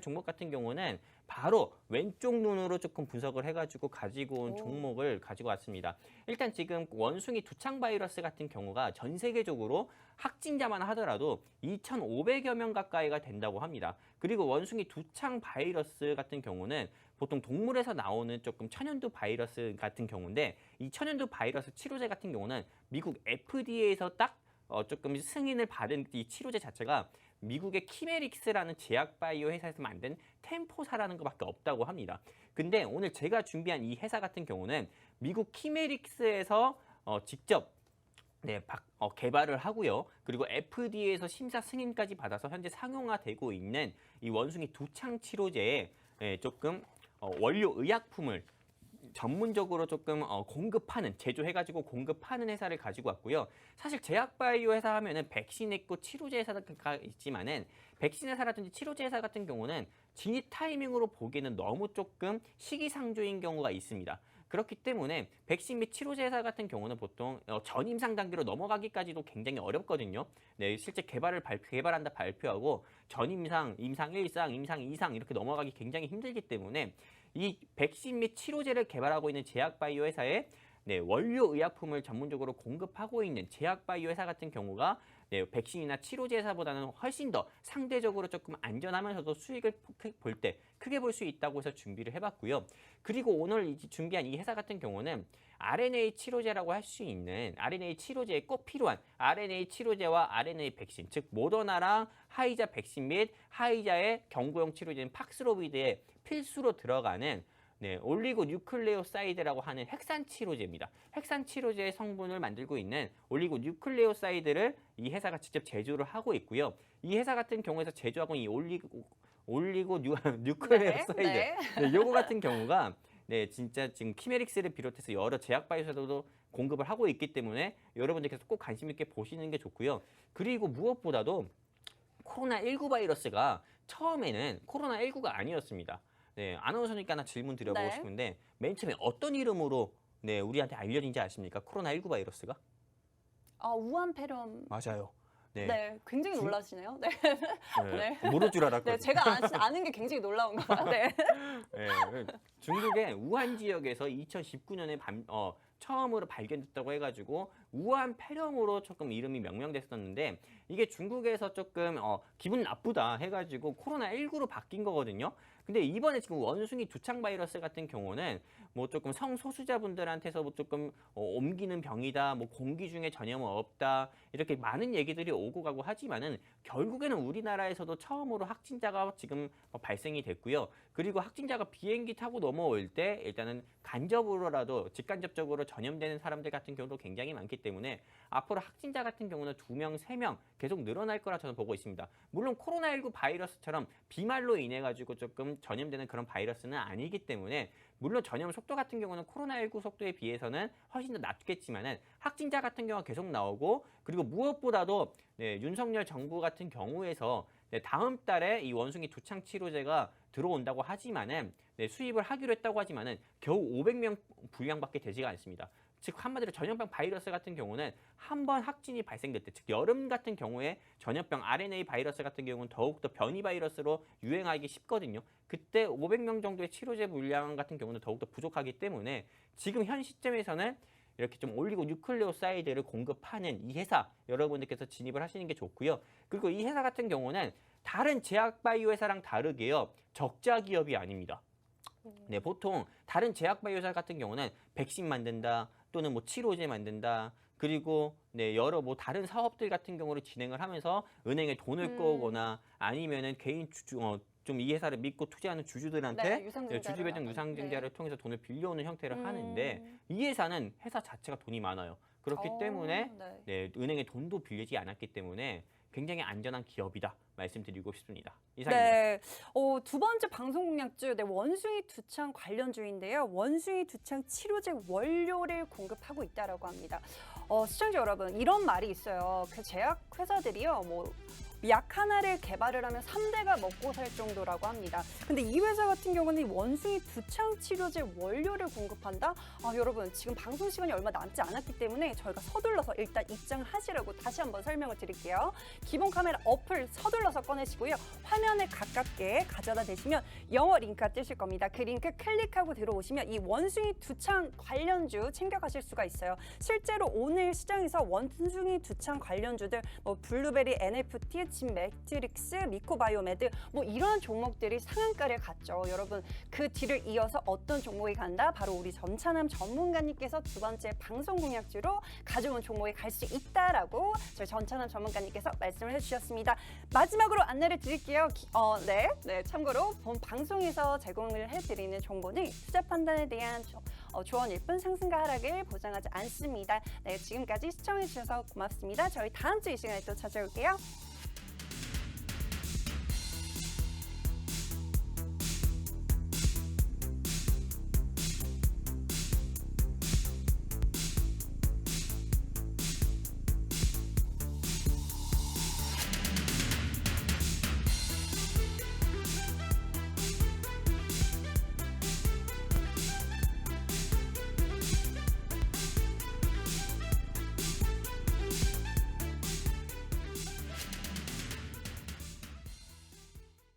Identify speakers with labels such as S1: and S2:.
S1: 종목 같은 경우는 바로 왼쪽 눈으로 조금 분석을 해가지고 가지고 온
S2: 오.
S1: 종목을 가지고 왔습니다. 일단 지금 원숭이 두창 바이러스 같은 경우가 전 세계적으로 확진자만 하더라도 2,500여 명 가까이가 된다고 합니다. 그리고 원숭이 두창 바이러스 같은 경우는 보통 동물에서 나오는 조금 천연두 바이러스 같은 경우인데 이 천연두 바이러스 치료제 같은 경우는 미국 FDA에서 딱 어, 조금 승인을 받은 이 치료제 자체가 미국의 키메릭스라는 제약 바이오 회사에서 만든 템포사라는 것밖에 없다고 합니다. 근데 오늘 제가 준비한 이 회사 같은 경우는 미국 키메릭스에서 어, 직접 네, 박- 어, 개발을 하고요. 그리고 FDA에서 심사 승인까지 받아서 현재 상용화되고 있는 이 원숭이 두창 치료제에 예, 조금 어, 원료 의약품을 전문적으로 조금 어, 공급하는 제조해가지고 공급하는 회사를 가지고 왔고요. 사실 제약바이오 회사 하면은 백신 있고 치료제 회사가 있지만은 백신 회사라든지 치료제 회사 같은 경우는 진입 타이밍으로 보기에는 너무 조금 시기상조인 경우가 있습니다. 그렇기 때문에 백신 및 치료제 회사 같은 경우는 보통 어, 전임상 단계로 넘어가기까지도 굉장히 어렵거든요. 네, 실제 개발을 발표, 개발한다 발표하고 전임상, 임상 1상, 임상 2상 이렇게 넘어가기 굉장히 힘들기 때문에 이 백신 및 치료제를 개발하고 있는 제약바이오 회사에 네, 원료 의약품을 전문적으로 공급하고 있는 제약바이오 회사 같은 경우가 네, 백신이나 치료제 회사보다는 훨씬 더 상대적으로 조금 안전하면서도 수익을 볼 때 크게 볼 수 있다고 해서 준비를 해봤고요. 그리고 오늘 이 준비한 이 회사 같은 경우는 RNA 치료제라고 할 수 있는 RNA 치료제에 꼭 필요한 RNA 치료제와 RNA 백신, 즉 모더나랑 하이자 백신 및 하이자의 경구용 치료제인 팍스로비드에 필수로 들어가는 네, 올리고 뉴클레오사이드라고 하는 핵산 치료제입니다. 핵산 치료제의 성분을 만들고 있는 올리고 뉴클레오사이드를 이 회사가 직접 제조를 하고 있고요. 이 회사 같은 경우에서 제조하고 있는 이 올리고 올리고 뉴, 뉴클레오사이드
S2: 네,
S1: 네, 요거 같은 경우가 네, 진짜 지금 키메릭스를 비롯해서 여러 제약 바이오사도 공급을 하고 있기 때문에 여러분들께서 꼭 관심 있게 보시는 게 좋고요. 그리고 무엇보다도 코로나19 바이러스가 처음에는 코로나19가 아니었습니다. 네, 아나운서니까 하나 질문 드려보고
S2: 네.
S1: 싶은데 맨 처음에 어떤 이름으로 네, 우리한테 알려진지 아십니까? 코로나19 바이러스가?
S2: 아, 우한 폐렴.
S1: 맞아요. 네.
S2: 네, 굉장히
S1: 중-
S2: 놀라시네요. 네,
S1: 네.
S2: 네.
S1: 모를 줄 알았거든요.
S2: 네, 제가 아, 아는 게 굉장히 놀라운 거 봐요. 네.
S1: 네, 중국의 우한 지역에서 2019년에 반, 어, 처음으로 발견됐다고 해가지고 우한 폐렴으로 조금 이름이 명명됐었는데 이게 중국에서 조금 어, 기분 나쁘다 해가지고 코로나19로 바뀐 거거든요. 근데 이번에 지금 원숭이 두창 바이러스 같은 경우는 뭐 조금 성소수자분들한테서 뭐 조금 어, 옮기는 병이다, 뭐 공기 중에 전염은 없다 이렇게 많은 얘기들이 오고 가고 하지만은 결국에는 우리나라에서도 처음으로 확진자가 지금 어, 발생이 됐고요. 그리고 확진자가 비행기 타고 넘 어올 때 일단은 간접으로라도 직간접적으로 전염되는 사람들 같은 경우도 굉장히 많기 때문에 앞으로 확진자 같은 경우는 두 명, 세 명 계속 늘어날 거라 저는 보고 있습니다. 물론 코로나19 바이러스처럼 비말로 인해 가지고 조금 전염되는 그런 바이러스는 아니기 때문에 물론 전염 속도 같은 경우는 코로나19 속도에 비해서는 훨씬 더 낮겠지만은 확진자 같은 경우가 계속 나오고 그리고 무엇보다도 네, 윤석열 정부 같은 경우에서 네, 다음 달에 이 원숭이 두창 치료제가 들어온다고 하지만은 네, 수입을 하기로 했다고 하지만은 겨우 500명 분량밖에 되지가 않습니다. 즉 한마디로 전염병 바이러스 같은 경우는 한 번 확진이 발생될 때, 즉 여름 같은 경우에 전염병 RNA 바이러스 같은 경우는 더욱더 변이 바이러스로 유행하기 쉽거든요. 그때 500명 정도의 치료제 물량 같은 경우는 더욱더 부족하기 때문에 지금 현 시점에서는 이렇게 좀 올리고 뉴클레오사이드를 공급하는 이 회사 여러분들께서 진입을 하시는 게 좋고요. 그리고 이 회사 같은 경우는 다른 제약 바이오 회사랑 다르게요. 적자 기업이 아닙니다. 네, 보통 다른 제약 바이오 회사 같은 경우는 백신 만든다 또는 뭐 치료제 만든다 그리고 네, 여러 뭐 다른 사업들 같은 경우를 진행을 하면서 은행에 돈을
S2: 음.
S1: 꺼오거나 아니면은 개인 주주 어, 좀 이 회사를 믿고 투자하는 주주들한테
S2: 네, 유상증자를
S1: 주주 배정
S2: 하는.
S1: 유상증자를
S2: 네.
S1: 통해서 돈을 빌려오는 형태를
S2: 음.
S1: 하는데 이 회사는 회사 자체가 돈이 많아요. 그렇기
S2: 어,
S1: 때문에
S2: 네.
S1: 네, 은행에 돈도 빌리지 않았기 때문에 굉장히 안전한 기업이다 말씀드리고 싶습니다. 이상입니다.
S2: 네. 어, 두 번째 방송 공약주, 네, 원숭이 두창 관련주인데요. 원숭이 두창 치료제 원료를 공급하고 있다라고 합니다. 어, 시청자 여러분, 이런 말이 있어요. 그 제약 회사들이요, 뭐 약 하나를 개발을 하면 3대가 먹고 살 정도라고 합니다. 근데 이 회사 같은 경우는 이 원숭이 두창 치료제 원료를 공급한다? 아, 여러분 지금 방송 시간이 얼마 남지 않았기 때문에 저희가 서둘러서 일단 입장하시라고 다시 한번 설명을 드릴게요. 기본 카메라 어플 서둘러서 꺼내시고요. 화면에 가깝게 가져다 대시면 영어 링크가 뜨실 겁니다. 그 링크 클릭하고 들어오시면 이 원숭이 두창 관련주 챙겨가실 수가 있어요. 실제로 오늘 시장에서 원숭이 두창 관련주들 뭐 블루베리 NFT, 진 매트릭스, 미코바이오메드 뭐 이런 종목들이 상한가를 갔죠. 여러분 그 뒤를 이어서 어떤 종목이 간다? 바로 우리 전찬함 전문가님께서 두 번째 방송 공약주로 가져온 종목이 갈 수 있다라고 저희 전찬함 전문가님께서 말씀을 해주셨습니다. 마지막으로 안내를 드릴게요. 기- 어, 네, 네. 참고로 본 방송에서 제공을 해드리는 정보는 투자 판단에 대한 조, 어, 조언일 뿐 상승과 하락을 보장하지 않습니다. 네, 지금까지 시청해주셔서 고맙습니다. 저희 다음 주 이 시간에 또 찾아올게요.